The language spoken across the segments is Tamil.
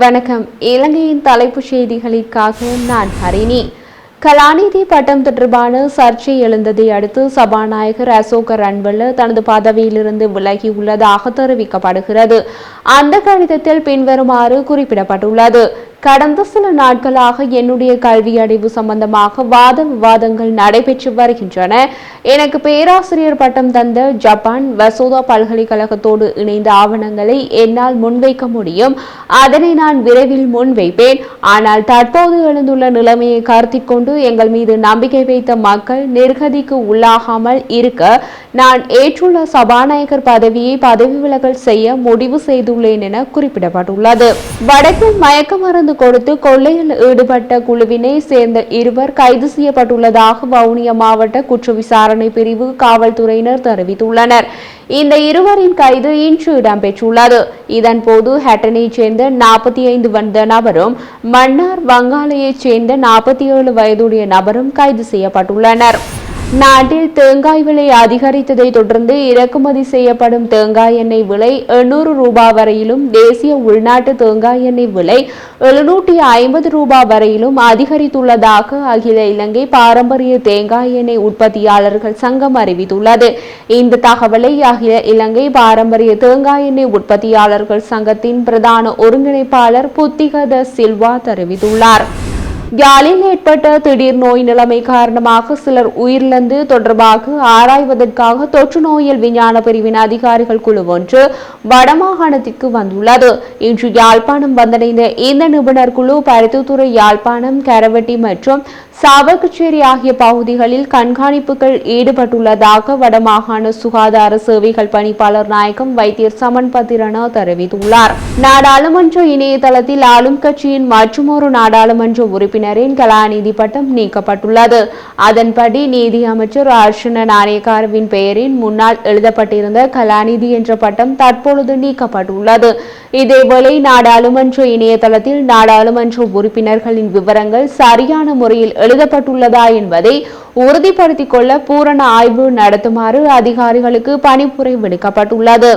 வணக்கம். இலங்கையின் தலைப்புச் செய்திகளுக்காக நான் ஹரிணி. கலாநிதி பட்டம் தொடர்பான சர்ச்சை எழுந்ததை அடுத்து சபாநாயகர் அசோக ரன்வல்ல தனது பதவியிலிருந்து விலகி உள்ளதாக தெரிவிக்கப்படுகிறது. அந்த கடிதத்தில் பின்வருமாறு குறிப்பிடப்பட்டுள்ளது. கடந்த சில நாட்களாக என்னுடைய கல்வி அடைவு சம்பந்தமாக வாத விவாதங்கள் நடைபெற்று வருகின்றன. எனக்கு பேராசிரியர் பட்டம் தந்த ஜப்பான் வசோதா பல்கலைக்கழகத்தோடு இணைந்த ஆவணங்களை என்னால் முன்வைக்க முடியும். அதனை நான் விரைவில் முன்வைப்பேன். ஆனால் தற்போது எழுந்துள்ள நிலைமையை கருத்தில் கொண்டு எங்கள் மீது நம்பிக்கை வைத்த மக்கள் நிர்கதிக்கு உள்ளாகாமல் இருக்க நான் ஏற்றுள்ள சபாநாயகர் பதவியை பதவி விலகல் செய்ய முடிவு செய்துள்ளேன் என குறிப்பிடப்பட்டுள்ளது. வடக்கில் மயக்க மருந்து கொடுத்து கொள்ளையில் ஈடுபட்ட குழுவினை சேர்ந்த இருவர் கைது செய்யப்பட்டுள்ளதாக வவுனியா மாவட்ட குற்ற விசாரணை பிரிவு காவல்துறையினர் தெரிவித்துள்ளனர். இந்த இருவரின் கைது இன்று இடம்பெற்றுள்ளது. இதன் போது ஹட்டனைச் சேர்ந்த நாற்பத்தி ஐந்து வந்த நபரும் மன்னார் வங்காளையைச் சேர்ந்த நாற்பத்தி ஏழு வயதுடைய நபரும் கைது செய்யப்பட்டுள்ளனர். நாட்டில் தேங்காய் விலை அதிகரித்ததை தொடர்ந்து இறக்குமதி செய்யப்படும் தேங்காய் எண்ணெய் விலை எண்ணூறு ரூபாய் வரையிலும் தேசிய உள்நாட்டு தேங்காய் எண்ணெய் விலை எழுநூற்றி ஐம்பது ரூபாய் வரையிலும் அதிகரித்துள்ளதாக அகில இலங்கை பாரம்பரிய தேங்காய் எண்ணெய் உற்பத்தியாளர்கள் சங்கம் அறிவித்துள்ளது. இந்த தகவலை அகில இலங்கை பாரம்பரிய தேங்காய் எண்ணெய் உற்பத்தியாளர்கள் சங்கத்தின் பிரதான ஒருங்கிணைப்பாளர் புத்திகத சில்வா தெரிவித்துள்ளார். யாழில் ஏற்பட்ட திடீர் நோய் நிலைமை காரணமாக சிலர் உயிரிழந்து தொடர்பாக ஆராய்வதற்காக தொற்று நோயியல் விஞ்ஞான பிரிவின் அதிகாரிகள் குழு ஒன்று வடமாகாணத்திற்கு வந்துள்ளது. இன்று யாழ்ப்பாணம் வந்தடைந்த இந்த நிபுணர் குழு பருத்தித்துறை யாழ்ப்பாணம் கரவட்டி மற்றும் சாவகச்சேரி ஆகிய பகுதிகளில் கண்காணிப்புகள் ஈடுபட்டுள்ளதாக வடமாகாண சுகாதார சேவைகள் பணிப்பாளர் நாயகம் வைத்தியர் சமன் பத்திரனா தெரிவித்துள்ளார். நாடாளுமன்ற இணையதளத்தில் ஆளும் கட்சியின் மற்றுமொரு நாடாளுமன்ற உறுப்பினரின் கலாநிதி பட்டம் நீக்கப்பட்டுள்ளது. அதன்படி நீதி அமைச்சர் அர்ஷன நாணயக்காரவின் பெயரின் முன்னால் எழுதப்பட்டிருந்த கலாநிதி என்ற பட்டம் தற்பொழுது நீக்கப்பட்டுள்ளது. இதேவேளை நாடாளுமன்ற இணையதளத்தில் நாடாளுமன்ற உறுப்பினர்களின் விவரங்கள் சரியான முறையில் எழுதப்பட்டுள்ளதா என்பதை உறுதிப்படுத்திக் கொள்ள பூரண ஆய்வு நடத்துமாறு அதிகாரிகளுக்கு பணிப்புரை விடுக்கப்பட்டுள்ளது.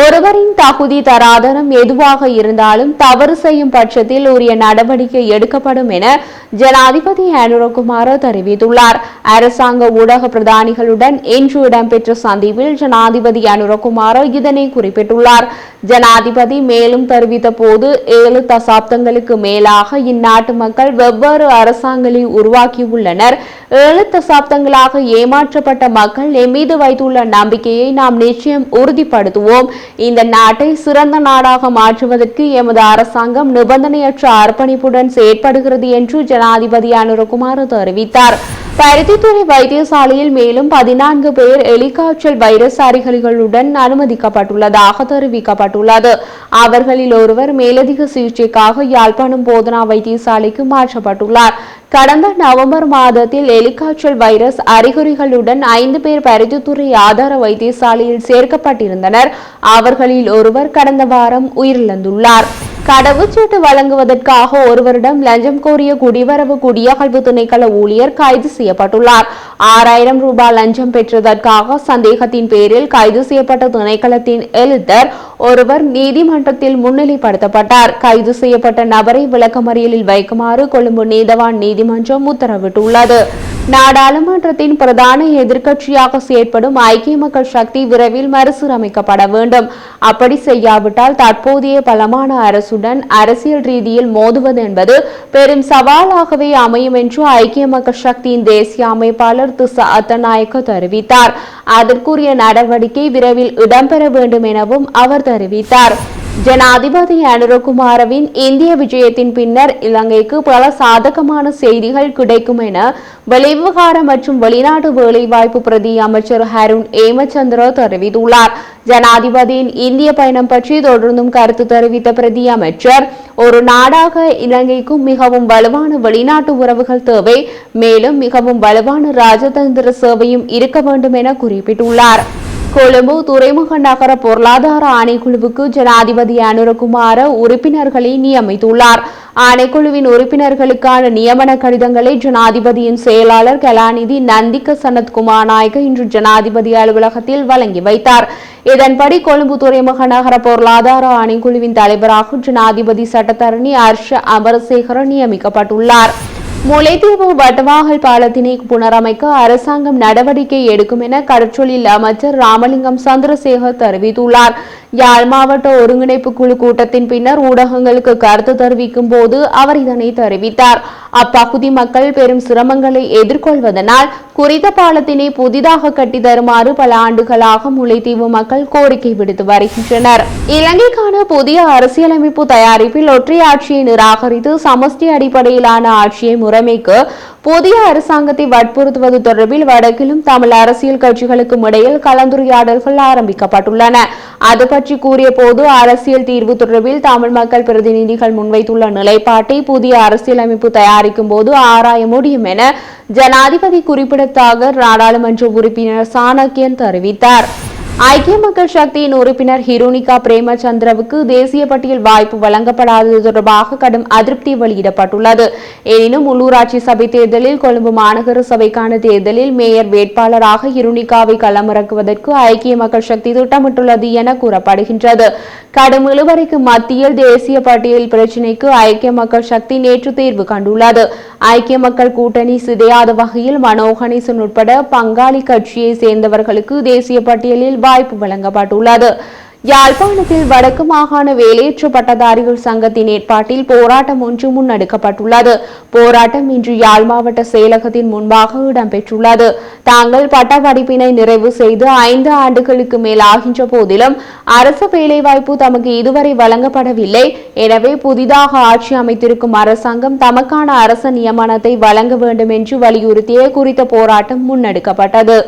ஒருவரின் தகுதி தராதனம் எதுவாக இருந்தாலும் தவறு செய்யும் பட்சத்தில் உரிய நடவடிக்கை எடுக்கப்படும் என ஜனாதிபதி அனுரகுமார தெரிவித்துள்ளார். அரசாங்க ஊடக பிரதானிகளுடன் இன்று இடம்பெற்ற சந்திப்பில் ஜனாதிபதி அனுரகுமார இதனை குறிப்பிட்டுள்ளார். ஜனாதிபதி மேலும் தெரிவித்த போது ஏழு தசாப்தங்களுக்கு மேலாக இந்நாட்டு மக்கள் வெவ்வேறு அரசாங்கங்களை உருவாக்கியுள்ளனர். ஏழு தசாப்தங்களாக ஏமாற்றப்பட்ட மக்கள் எம்மீது வைத்துள்ள நம்பிக்கையை நாம் நிச்சயம் உறுதிப்படுத்துவோம். இந்த நாட்டை சிறந்த நாடாக மாற்றுவதற்கு எமது அரசாங்கம் நிபந்தனையற்ற அர்ப்பணிப்புடன் செயற்படுகிறது என்று ஜனாதிபதி அனுரகுமார் தெரிவித்தார். பருத்தித்துறை வைத்தியசாலையில் மேலும் பதினான்கு பேர் எலிகாய்ச்சல் வைரஸ் அறிகுறிகளுடன் அனுமதிக்கப்பட்டுள்ளதாக தெரிவிக்கப்பட்டுள்ளது. அவர்களில் ஒருவர் மேலதிக சிகிச்சைக்காக யாழ்ப்பாணம் போதனா வைத்தியசாலைக்கு மாற்றப்பட்டுள்ளார். கடந்த நவம்பர் மாதத்தில் எலிகாய்ச்சல் வைரஸ் அறிகுறிகளுடன் ஐந்து பேர் பருத்தித்துறை ஆதார வைத்தியசாலையில் சேர்க்கப்பட்டிருந்தனர். அவர்களில் ஒருவர் கடந்த வாரம் உயிரிழந்துள்ளார். கடவுச்சீட்டு வழங்குவதற்காக ஒருவரிடம் லஞ்சம் கோரிய குடிவரவு குடியகழ்வு திணைக்கள ஊழியர் கைது செய்யப்பட்டுள்ளார். ஆறாயிரம் ரூபாய் லஞ்சம் பெற்றதற்காக சந்தேகத்தின் பேரில் கைது செய்யப்பட்ட திணைக்களத்தின் எழுத்தர் ஒருவர் நீதிமன்றத்தில் முன்னிலைப்படுத்தப்பட்டார். கைது செய்யப்பட்ட நபரை விளக்கமறியலில் வைக்குமாறு கொழும்பு நீதவான் நீதிமன்றம் உத்தரவிட்டுள்ளது. நாடாளுமன்றத்தின் பிரதான எதிர்க்கட்சியாக செயற்படும் ஐக்கிய மக்கள் சக்தி விரைவில் மறுசீரமைக்கப்பட வேண்டும். அப்படி செய்யாவிட்டால் தற்போதைய பலமான அரசுடன் அரசியல் ரீதியில் மோதுவது என்பது பெரும் சவாலாகவே அமையும் என்று ஐக்கிய மக்கள் சக்தியின் தேசிய அமைப்பாளர் திசா அத்தநாயக்க தெரிவித்தார். அதற்குரிய நடவடிக்கை விரைவில் இடம்பெற வேண்டும் எனவும் அவர் தெரிவித்தார். ஜனாதிபதி அனுரகுமாரவின் இந்திய விஜயத்தின் பின்னர் இலங்கைக்கு பல சாதகமான செய்திகள் கிடைக்கும் என வெளிவிவகார மற்றும் வெளிநாட்டு வேலைவாய்ப்பு பிரதி அமைச்சர் ஹருண் ஏமச்சந்திர தெரிவித்துள்ளார். ஜனாதிபதியின் இந்திய பயணம் பற்றி தொடர்ந்தும் கருத்து தெரிவித்த பிரதி அமைச்சர் ஒரு நாடாக இலங்கைக்கும் மிகவும் வலுவான வெளிநாட்டு உறவுகள் தேவை மேலும் மிகவும் வலுவான ராஜதந்திர சேவையும் இருக்க வேண்டும் என குறிப்பிட்டுள்ளார். கொழும்பு துறைமுக நகர பொருளாதார ஆணைக்குழுவுக்கு ஜனாதிபதி அனுரகுமார உறுப்பினர்களை நியமித்துள்ளார். ஆணைக்குழுவின் உறுப்பினர்களுக்கான நியமன கடிதங்களை ஜனாதிபதியின் செயலாளர் கலாநிதி நந்திக்க சனத்குமார் நாயக இன்று ஜனாதிபதி அலுவலகத்தில் வழங்கி வைத்தார். இதன்படி கொழும்பு துறைமுக நகர பொருளாதார ஆணைக்குழுவின் தலைவராக ஜனாதிபதி சட்டத்தரணி ஹர்ஷ அமரசேகர நியமிக்கப்பட்டுள்ளார். முல்லைத்தீவு வட்டவாகல் பாலத்தினை புனரமைக்க அரசாங்கம் நடவடிக்கை எடுக்கும் என கடற்றொழில் அமைச்சர் ராமலிங்கம் சந்திரசேகர் தெரிவித்துள்ளார். யாழ் மாவட்ட ஒருங்கிணைப்பு குழு கூட்டத்தின் பின்னர் ஊடகங்களுக்கு கருத்து தெரிவிக்கும் போது அவர் இதனை தெரிவித்தார். அப்பகுதி மக்கள் பெரும் சிரமங்களை எதிர்கொள்வதனால் குறித்த பாலத்தினை புதிதாக கட்டி தருமாறு பல ஆண்டுகளாக முல்லைத்தீவு மக்கள் கோரிக்கை விடுத்து வருகின்றனர். இலங்கைக்கான புதிய அரசியலமைப்பு தயாரிப்பில் ஒற்றை ஆட்சியை நிராகரித்து சமஷ்டி அடிப்படையிலான ஆட்சியை முறைமைக்கு புதிய அரசாங்கத்தை வற்புறுத்துவது தொடர்பில் வடக்கிலும் தமிழ் அரசியல் கட்சிகளுக்கும் இடையில் கலந்துரையாடல்கள் ஆரம்பிக்கப்பட்டுள்ளன. அது பற்றி கூறிய போது அரசியல் தீர்வு தொடர்பில் தமிழ் மக்கள் பிரதிநிதிகள் முன்வைத்துள்ள நிலைப்பாட்டை புதிய அரசியலமைப்பு தயாரிக்கும் போது ஆராய முடியும் என ஜனாதிபதி குறிப்பிடத்தக்க நாடாளுமன்ற உறுப்பினர் சாணக்கியன் தெரிவித்தார். ஐக்கிய மக்கள் சக்தியின் உறுப்பினர் ஹிரோனிகா பிரேமச்சந்திரவுக்கு தேசிய பட்டியல் வாய்ப்பு வழங்கப்படாதது தொடர்பாக கடும் அதிருப்தி வெளியிடப்பட்டுள்ளது. எனினும் உள்ளூராட்சி சபை தேர்தலில் கொழும்பு மாநகர சபைக்கான தேர்தலில் மேயர் வேட்பாளராக ஹிருனிகாவை களமிறக்குவதற்கு ஐக்கிய மக்கள் சக்தி திட்டமிட்டுள்ளது என கூறப்படுகின்றது. கடும் இழுவரைக்கு மத்தியில் தேசிய பட்டியல் பிரச்சினைக்கு ஐக்கிய மக்கள் சக்தி நேற்று தீர்வு கண்டுள்ளது. ஐக்கிய மக்கள் கூட்டணி சிதையாத வகையில் மனோ கணேசன் உட்பட பங்காளி கட்சியை சேர்ந்தவர்களுக்கு தேசிய பட்டியலில் வாய்ப்பு வழங்கப்பட்டுள்ளது. யாழ்ப்பாணத்தில் வடக்கு மாகாண வேலையற்ற பட்டதாரிகள் சங்கத்தின் ஏற்பாட்டில் போராட்டம் ஒன்று முன்னெடுக்கப்பட்டுள்ளது. போராட்டம் இன்று யாழ் மாவட்ட செயலகத்தின் முன்பாக இடம்பெற்றுள்ளது. தாங்கள் பட்ட படிப்பினை நிறைவு செய்து ஐந்து ஆண்டுகளுக்கு மேல் ஆகின்ற போதிலும் அரசு வேலைவாய்ப்பு தமக்கு இதுவரை வழங்கப்படவில்லை. எனவே புதிதாக ஆட்சி அமைத்திருக்கும் அரசாங்கம் தமக்கான அரச நியமனத்தை வழங்க வேண்டும் என்று வலியுறுத்திய குறித்த போராட்டம் முன்னெடுக்கப்பட்டது.